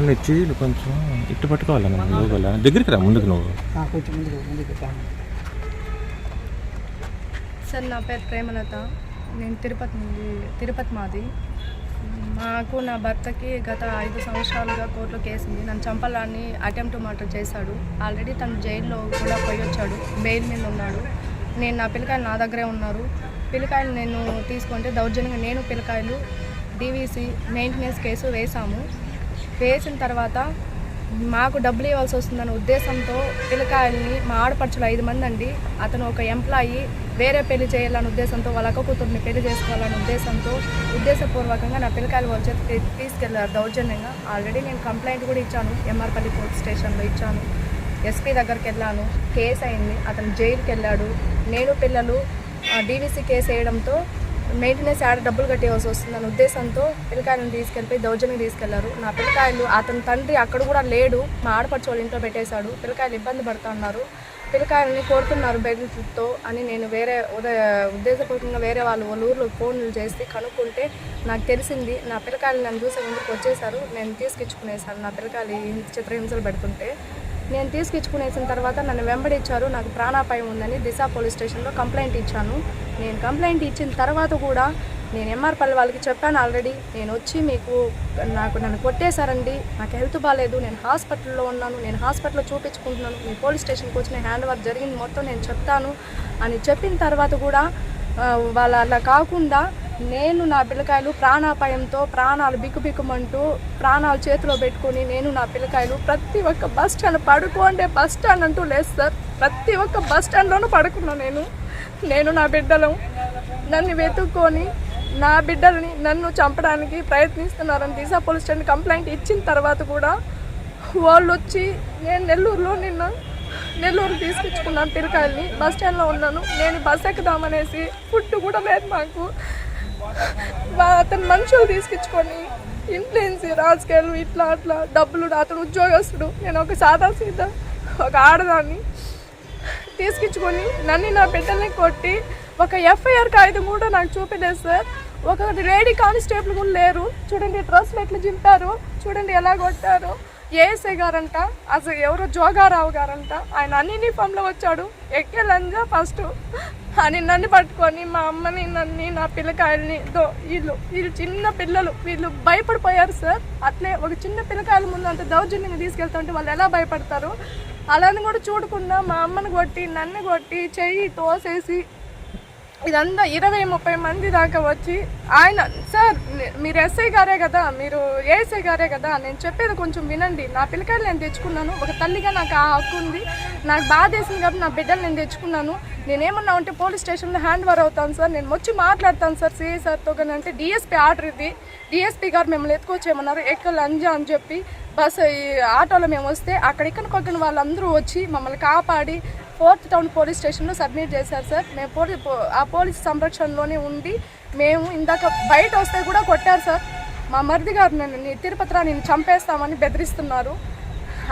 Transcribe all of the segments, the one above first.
చీలు కొంచెం ఇట్టు పట్టుకోవాలి మనం లోపల? దగ్గరికి రా ముందుకు నువ్వు. ఆ, కొంచెం ముందుకు ముందుకు రా. సార్ నా పేరు ప్రేమలత. నేను తిరుపతి నుండి తిరుపతి మాది. మాకు నా భర్తకి గత ఐదు సంవత్సరాలుగా కోర్టులో కేసు ఉంది. నన్ను చంపాలని అటెంప్ట్ మర్డర్ చేశాడు. ఆల్రెడీ తను జైల్లో కూడా పోయి వచ్చాడు. బెయిల్ మీద ఉన్నాడు. నేను నా పిల్లకాయలు నా దగ్గరే ఉన్నారు. పిల్లకాయలు నేను తీసుకుంటే దౌర్జన్యంగా నేను పిల్లకాయలు డీవీసీ మెయింటెనెన్స్ కేసు వేశాము. వేసిన తర్వాత మాకు డబ్బులు ఇవ్వాల్సి వస్తుందన్న ఉద్దేశంతో పిల్లకాయల్ని మా ఆడపడుచులు ఐదు మంది అండి. అతను ఒక ఎంప్లాయీ వేరే పెళ్ళి చేయాలనే ఉద్దేశంతో వాళ్ళ అక్క కూతుర్ని పెళ్ళి చేసుకోవాలనే ఉద్దేశంతో ఉద్దేశపూర్వకంగా నా పిల్లకాయలు వాళ్ళ చేతి తీసుకెళ్ళారు దౌర్జన్యంగా. ఆల్రెడీ నేను కంప్లైంట్ కూడా ఇచ్చాను. ఎంఆర్పల్లి పోలీస్ స్టేషన్లో ఇచ్చాను. ఎస్పీ దగ్గరికి వెళ్ళాను. కేసు అయింది. అతను జైలుకి వెళ్ళాడు నేను పిల్లలు డీవీసీ కేసు వేయడంతో మెయింటెనెన్స్ యాడ్ డబ్బులు కట్టేయవలసి అనే ఉద్దేశంతో పిల్లకాయలను తీసుకెళ్ళిపోయి దౌర్జన్యం తీసుకెళ్ళారు. నా పిల్లకాయలు అతని తండ్రి అక్కడ కూడా లేడు. మా ఆడపడుచు వాళ్ళ ఇంట్లో పెట్టేశాడు. పిల్లకాయలు ఇబ్బంది పడుతూ ఉన్నారు. పిల్లకాయలని కోరుతున్నారు బెదిరితో అని నేను వేరే ఉదయ ఉద్దేశపూర్వకంగా వేరే వాళ్ళు వాళ్ళ ఊర్లో ఫోన్లు చేసి కనుక్కుంటే నాకు తెలిసింది నా పిల్లకాయలు నన్ను చూసే ముందుకు వచ్చేసారు నేను తీసుకిచ్చుకునేసాను నా పిల్లకాయలు చిత్రహింసలు పెడుతుంటే నేను తీసుకిచ్చుకునేసిన తర్వాత నన్ను వెంబడించారు. నాకు ప్రాణాపాయం ఉందని దిశ పోలీస్ స్టేషన్లో కంప్లైంట్ ఇచ్చాను. నేను కంప్లైంట్ ఇచ్చిన తర్వాత కూడా నేను ఎంఆర్పల్లి వాళ్ళకి చెప్పాను ఆల్రెడీ. నేను వచ్చి మీకు నాకు నన్ను కొట్టేశారండి. నాకు హెల్త్ బాగాలేదు నేను హాస్పిటల్లో ఉన్నాను. నేను హాస్పిటల్లో చూపించుకుంటున్నాను. మీ పోలీస్ స్టేషన్కి వచ్చిన హ్యాండ్ ఓవర్ జరిగింది. మొత్తం నేను చెప్తాను అని చెప్పిన తర్వాత కూడా వాళ్ళ అలా కాకుండా నేను నా పిల్లకాయలు ప్రాణాపాయంతో ప్రాణాలు బిక్కుబిక్కుమంటూ ప్రాణాలు చేతిలో పెట్టుకొని నేను నా పిల్లకాయలు ప్రతి ఒక్క బస్ స్టాండ్ పడుకోండి బస్ స్టాండ్ అంటూ లేదు సార్. ప్రతి ఒక్క బస్ స్టాండ్లోనూ పడుకున్నాను నేను. నేను నా బిడ్డలు నన్ను వెతుక్కొని నా బిడ్డల్ని నన్ను చంపడానికి ప్రయత్నిస్తున్నారని దిశా పోలీస్ స్టేషన్ కంప్లైంట్ ఇచ్చిన తర్వాత కూడా వాళ్ళు వచ్చి నేను నెల్లూరులో నిన్న నెల్లూరు తీసుకొచ్చుకున్నాను పిల్లకాయల్ని బస్ స్టాండ్లో ఉన్నాను. నేను బస్ ఎక్కుదామనేసి ఫుడ్ కూడా లేదు మాకు. వా- అతను మనుషులు తీసుకొచ్చుకొని ఇన్ఫ్లుయెన్స్ రాజకీయాలు ఇట్లా అట్లా డబ్బులు అతను ఉద్యోగస్తుడు. నేను ఒక సాదా సీత ఒక ఆడదాన్ని తీసుకొచ్చుకొని నన్ను నా బిడ్డల్ని కొట్టి ఒక ఎఫ్ఐఆర్ కాగితం కూడా నాకు చూపలేదు సార్. ఒక లేడీ కానిస్టేబుల్ కూడా లేరు. చూడండి డ్రెస్లు ఎట్లా చింపారు. చూడండి ఎలా కొట్టారు. ఏఎస్ఐ గారంట అసలు ఎవరో జోగారావు గారంట ఆయన అన్ని యూనిఫామ్లో వచ్చాడు. ఎక్కే లంజా ఫస్ట్ అని నన్ను పట్టుకొని మా అమ్మని నన్ను నా పిల్లకాయల్ని దో వీళ్ళు వీళ్ళు చిన్న పిల్లలు వీళ్ళు భయపడిపోయారు సార్. అట్లే ఒక చిన్న పిల్లకాయల ముందు అంత దౌర్జన్యంగా తీసుకెళ్తుంటే వాళ్ళు ఎలా భయపడతారు? అలాని కూడా చూడకుండా మా అమ్మని కొట్టి నన్ను కొట్టి చెయ్యి తోసేసి ఇదంతా ఇరవై ముప్పై మంది దాకా వచ్చి ఆయన సార్ మీరు ఎస్ఐ గారే కదా మీరు ఏఎస్ఐ గారే కదా నేను చెప్పేది కొంచెం వినండి. నా పిల్లకాయలు నేను తెచ్చుకున్నాను. ఒక తల్లిగా నాకు ఆ హక్కు ఉంది. నాకు బాధ వేసింది కాబట్టి నా బిడ్డలు నేను తెచ్చుకున్నాను. నేనేమన్నా ఉంటే పోలీస్ స్టేషన్లో హ్యాండ్ ఓవర్ అవుతాను సార్. నేను వచ్చి మాట్లాడతాను సార్. సిఐ సార్తో కానీ అంటే డిఎస్పీ ఆర్డర్ ఇది. డిఎస్పీ గారు మిమ్మల్ని ఎత్తుకొచ్చేయమన్నారు. ఎక్కడ లంజా అని చెప్పి బస్ ఈ ఆటోలో మేము వస్తే అక్కడ ఇక్కడ కొట్టిన వాళ్ళందరూ వచ్చి మమ్మల్ని కాపాడి ఫోర్త్ టౌన్ పోలీస్ స్టేషన్లో సబ్మిట్ చేశారు సార్. మేము పోలీ పో- ఆ పోలీస్ సంరక్షణలోనే ఉండి మేము ఇందాక బయట వస్తే కూడా కొట్టారు సార్. మా మరిది గారు నన్ను నీ తిరుపతిరా నేను చంపేస్తామని బెదిరిస్తున్నారు.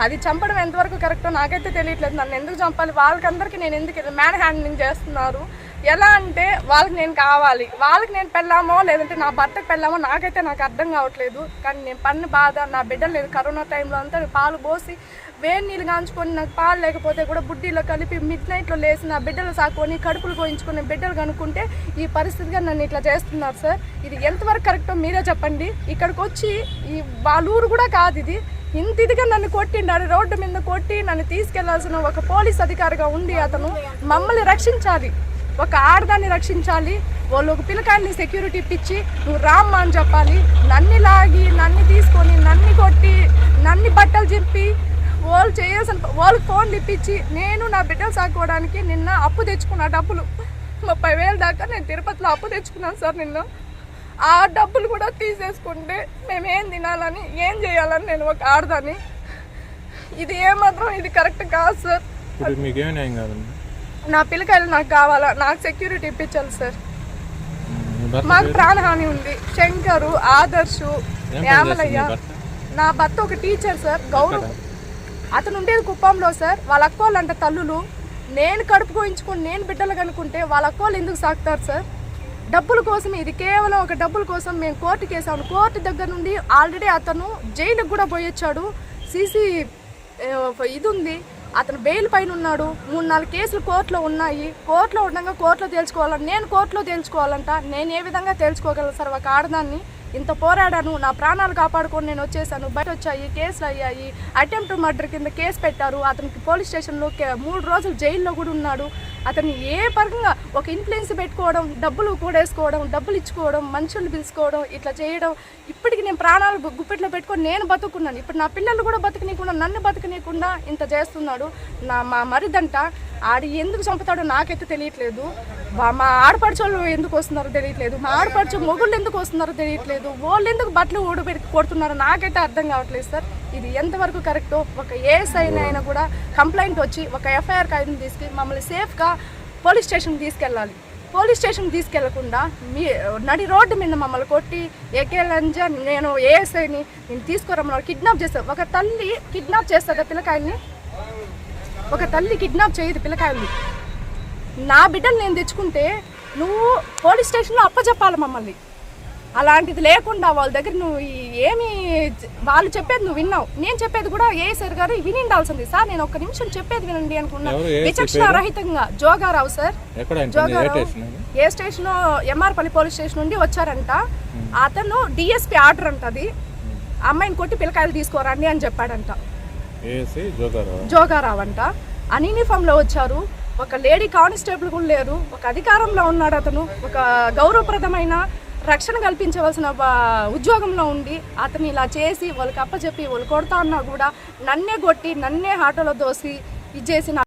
అది చంపడం ఎంతవరకు కరెక్టో నాకైతే తెలియట్లేదు. నన్ను ఎందుకు చంపాలి? వాళ్ళకందరికీ నేను ఎందుకు మ్యాన్ హ్యాండ్లింగ్ చేస్తున్నారు? ఎలా అంటే వాళ్ళకి నేను కావాలి. వాళ్ళకి నేను పెళ్ళామో లేదంటే నా భర్తకు పెళ్ళామో నాకైతే నాకు అర్థం కావట్లేదు. కానీ నేను పన్ను బాధ నా బిడ్డలు లేదు కరోనా టైంలో అంతా పాలు పోసి వేడి నీళ్ళు కాంచుకొని నాకు పాలు లేకపోతే కూడా బుడ్డీలో కలిపి మిడ్ నైట్లో లేసి నా బిడ్డలు సాకొని కడుపులు కోయించుకుని బిడ్డలు కనుక్కుంటే ఈ పరిస్థితిగా నన్ను ఇట్లా చేస్తున్నారు సార్. ఇది ఎంతవరకు కరెక్టో మీరే చెప్పండి. ఇక్కడికి వచ్చి ఈ వాళ్ళ ఊరు కూడా కాదు ఇది. ఇంత ఇదిగా నన్ను కొట్టిండాడు. రోడ్డు మీద కొట్టి నన్ను తీసుకెళ్ళాల్సిన ఒక పోలీస్ అధికారిగా ఉండి అతను మమ్మల్ని రక్షించాలి. ఒక ఆడదాన్ని రక్షించాలి. వాళ్ళు ఒక పిల్లకాయల్ని సెక్యూరిటీ ఇప్పించి నువ్వు రామ్మా అని చెప్పాలి. నన్ను లాగి నన్ను తీసుకొని నన్ను కొట్టి నన్ను బట్టలు చెప్పి వాళ్ళు చేయాల్సిన వాళ్ళకి ఫోన్లు ఇప్పించి నేను నా బిడ్డలు సాకోవడానికి నిన్న అప్పు తెచ్చుకున్న డబ్బులు. ముప్పై వేలు దాకా నేను తిరుపతిలో అప్పు తెచ్చుకున్నాను సార్ నిన్న. ఆ డబ్బులు కూడా తీసేసుకుంటే మేము ఏం తినాలని ఏం చేయాలని నేను ఒక ఆడదాన్ని. ఇది ఏమాత్రం ఇది కరెక్ట్ కాదు సార్. నా పిల్లకాయలు నాకు కావాలా? నాకు సెక్యూరిటీ ఇప్పించాలి సార్. మాకు ప్రాణహాని ఉంది. శంకరు ఆదర్శు? నా భర్త ఒక టీచర్ సార్ గౌరవ్. అతను ఉండేది కుప్పంలో సార్. వాళ్ళ అక్కోళ్ళు అంట తల్లులు. నేను కడుపు కోయించుకొని నేను బిడ్డలు కనుక్కుంటే వాళ్ళ అక్కోళ్ళు ఎందుకు సాకుతారు సార్? డబ్బుల కోసం ఇది కేవలం ఒక డబ్బుల కోసం మేము కోర్టుకి వేసాము కోర్టు దగ్గర నుండి ఆల్రెడీ అతను జైలుకు కూడా పోయొచ్చాడు సీసీ ఇది ఉంది. అతను బెయిల్ పైన ఉన్నాడు. మూడు నాలుగు కేసులు కోర్టులో ఉన్నాయి. కోర్టులో ఉండగా కోర్టులో తేల్చుకోవాలని నేను కోర్టులో తేల్చుకోవాలంట. నేను ఏ విధంగా తేల్చుకోగలను సార్ ఒక ఆడదాన్ని? ఇంత పోరాడాను నా ప్రాణాలు కాపాడుకొని నేను వచ్చేసాను బయట వచ్చాయి కేసులు అయ్యాయి అటెంప్ట్ మర్డర్ కింద కేసు పెట్టారు అతనికి పోలీస్ స్టేషన్లో మూడు రోజులు జైల్లో కూడా ఉన్నాడు. అతన్ని ఏ పరంగా ఒక ఇన్ఫ్లుయెన్స్ పెట్టుకోవడం డబ్బులు కూడేసుకోవడం డబ్బులు ఇచ్చుకోవడం మనుషులు పిలుచుకోవడం ఇట్లా చేయడం ఇప్పటికి నేను ప్రాణాలు గుప్పెట్లో పెట్టుకొని నేను బతుకున్నాను. ఇప్పుడు నా పిల్లలు కూడా బతకనీయకుండా నన్ను బతకనీయకుండా ఇంత చేస్తున్నాడు. నా మా మరిదంట ఆడి ఎందుకు చంపుతాడో నాకైతే తెలియట్లేదు. మా ఆడపడుచోళ్ళు ఎందుకు వస్తున్నారో తెలియట్లేదు. మా ఆడపడుచు మొగుళ్ళు ఎందుకు వస్తున్నారో తెలియట్లేదు. వాళ్ళు ఎందుకు బట్టలు ఊడబెట్టి కొడుతున్నారో నాకైతే అర్థం కావట్లేదు సార్. ఇది ఎంతవరకు కరెక్టో ఒక ఏఎస్ అయినా కూడా కంప్లైంట్ వచ్చి ఒక ఎఫ్ఐఆర్ కాగితం తీసుకుని మమ్మల్ని సేఫ్గా పోలీస్ స్టేషన్కి తీసుకెళ్ళాలి. పోలీస్ స్టేషన్కి తీసుకెళ్ళకుండా మీ నడి రోడ్డు మీద మమ్మల్ని కొట్టి ఏకే లంజ నేను ఏఎస్ఐని నేను తీసుకురమ్మని కిడ్నాప్ చేస్తాను ఒక తల్లి కిడ్నాప్ చేస్తుందా పిల్లకాయల్ని. ఒక తల్లి కిడ్నాప్ చేయదు పిల్లకాయల్ని. నా బిడ్డను నేను తెచ్చుకుంటే నువ్వు పోలీస్ స్టేషన్లో అప్పచెప్పాలి మమ్మల్ని. అలాంటిది లేకుండా వాళ్ళ దగ్గర నువ్వు ఏమి వాళ్ళు చెప్పేది నువ్వు విన్నావు. నేను చెప్పేది కూడా ఏ సార్ గారు విని ఉండాల్సింది సార్ నేను ఒక్క నిమిషం చెప్పేది వినండి అనుకున్నా. విచక్షణ రహితంగా జోగారావు సార్? ఏ జోగారావు స్టేషన్ అది? ఏ స్టేషన్ ఎంఆర్పల్లి పోలీస్ స్టేషన్ నుండి వచ్చారంట. అతను డిఎస్పీ ఆర్డర్ అంట అది. అమ్మాయిని కొట్టి పిల్లకాయలు తీసుకోరండి అని చెప్పాడంట. జోగారావు అంట. అన్ యూనిఫామ్లో వచ్చారు. ఒక లేడీ కానిస్టేబుల్ కూడా లేరు. ఒక అధికారంలో ఉన్నాడు అతను. ఒక గౌరవప్రదమైన రక్షణ కల్పించవలసిన ఉద్యోగంలో ఉండి అతను ఇలా చేసి వాళ్ళకి అప్పచెప్పి వాళ్ళు కొడతా అన్నా కూడా నన్నే కొట్టి నన్నే ఆటోలో దోసి ఇది చేసి